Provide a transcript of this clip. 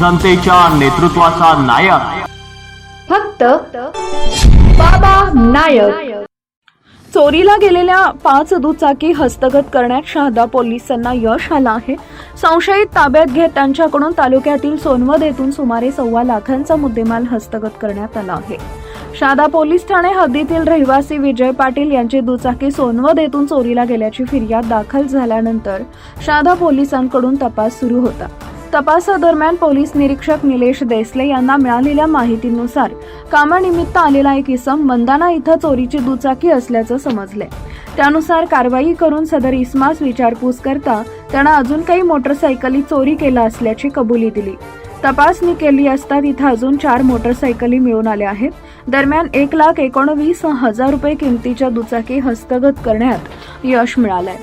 जनतेच्या नेतृत्वाचा नायक. फक्त बाबा नायक. चोरीला गेलेल्या पाच दुचाकी हस्तगत करण्यात शहादा पोलिसांना यश आलं आहे. संशयित ताब्यात घेत त्यांच्याकडून तालुक्यातील सोनवद येथून सुमारे सव्वा लाखांचा मुद्देमाल हस्तगत करण्यात आला आहे. शहादा पोलीस ठाणे हद्दीतील रहिवासी विजय पाटील यांची दुचाकी सोनवद येथून चोरीला गेल्याची फिर्याद दाखल झाल्यानंतर शहादा पोलिसांकडून तपास सुरू होता. तपासादरम्यान पोलीस निरीक्षक निलेश देसले यांना मिळालेल्या माहितीनुसार कामानिमित्त आलेला एक इसम मंदाना इथं चोरीची दुचाकी असल्याचं समजले. त्यानुसार कारवाई करून सदर इस्मास विचारपूस करता त्यानं अजून काही मोटरसायकली चोरी केला असल्याची कबुली दिली. तपासणी केली असता तिथं अजून चार मोटरसायकली मिळून आल्या आहेत. दरम्यान एक लाख एकोणवीस हजार रुपये किमतीच्या दुचाकी हस्तगत करण्यात यश मिळालंय.